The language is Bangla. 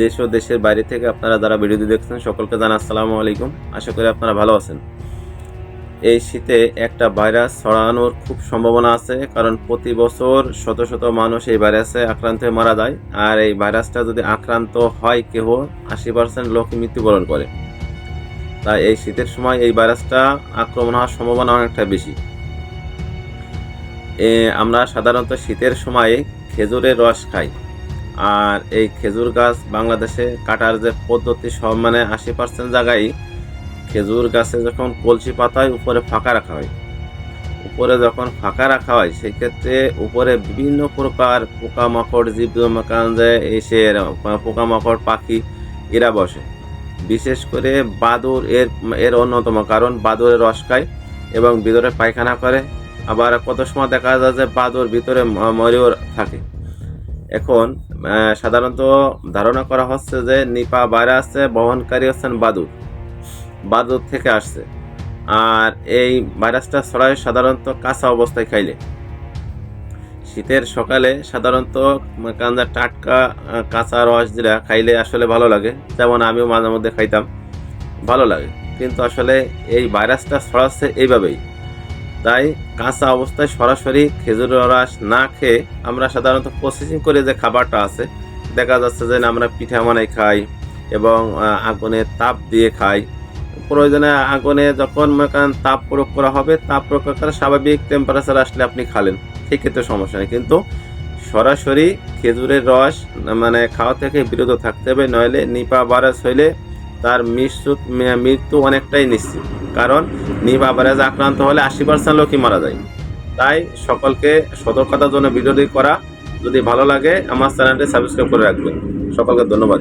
দেশ ও দেশের বাইরে থেকে আপনারা যারা ভিডিওটি দেখছেন, সকলকে জানা আসসালামু আলাইকুম। আশা করি আপনারা ভালো আছেন। এই শীতে একটা ভাইরাস ছড়ানোর খুব সম্ভাবনা আছে, কারণ প্রতি বছর শত শত মানুষ এই ভাইরাসে আক্রান্ত হয়ে মারা যায়। আর এই ভাইরাসটা যদি আক্রান্ত হয় কেহ, আশি পার্সেন্ট লোক মৃত্যুবরণ করে। তাই এই শীতের সময় এই ভাইরাসটা আক্রমণ হওয়ার সম্ভাবনা অনেকটা বেশি। আমরা সাধারণত শীতের সময়ে খেজুরের রস খাই। আর এই খেজুর গাছ বাংলাদেশে কাটার যে পদ্ধতি সব মানে আশি পার্সেন্ট জায়গায় খেজুর গাছে যখন কলসি পাতা হয়, উপরে ফাঁকা রাখা হয়। উপরে যখন ফাঁকা রাখা হয়, সেক্ষেত্রে উপরে বিভিন্ন প্রকার পোকামাকড় জীব যে এসে এরা- পোকামাকড়, পাখি, এরা বসে। বিশেষ করে বাদুর এর এর অন্যতম কারণ, বাদুরের রস খায় এবং ভিতরে পায়খানা করে। আবার কত সময় দেখা যায় যে বাদুর ভিতরে ম- মরেও থাকে। এখন সাধারণত ধারণা করা হচ্ছে যে নিপা ভাইরাসে বহনকারী হচ্ছেন বাদুর বাদুর থেকে আসছে। আর এই ভাইরাসটা ছড়ায় সাধারণত কাঁচা অবস্থায় খাইলে। শীতের সকালে সাধারণত কান্দা টাটকা কাঁচা রস যেটা খাইলে আসলে ভালো লাগে। যেমন আমিও মাঝে মধ্যে খাইতাম, ভালো লাগে। কিন্তু আসলে এই ভাইরাসটা ছড়াচ্ছে এইভাবেই। তাই কাঁচা অবস্থায় সরাসরি খেজুরের রস না খেয়ে আমরা সাধারণত প্রসেসিং করে যে খাবারটা আছে, দেখা যাচ্ছে যে আমরা পিঠা বানাই খাই এবং আগুনে তাপ দিয়ে খাই। প্রয়োজনে আগুনে যখন করেন তাপ প্রয়োগ করা হবে, তাপ প্রয়োগ করে স্বাভাবিক টেম্পারেচার আসলে আপনি খালেন সেক্ষেত্রে সমস্যা নেই। কিন্তু সরাসরি খেজুরের রস মানে খাওয়া থেকে বিরত থাকতে হবে, নইলে নিপা ভাইরাস হইলে তার মৃত্যু মৃত্যু অনেকটাই নিশ্চিত। কারণ নিপা ভাইরাস আক্রান্ত হলে আশি পার্সেন্ট লোকই মারা যায়। তাই সকলকে সতর্কতার জন্য ভিডিওটি করা। যদি ভালো লাগে, আমার চ্যানেলটি সাবস্ক্রাইব করে রাখবেন। সকলকে ধন্যবাদ।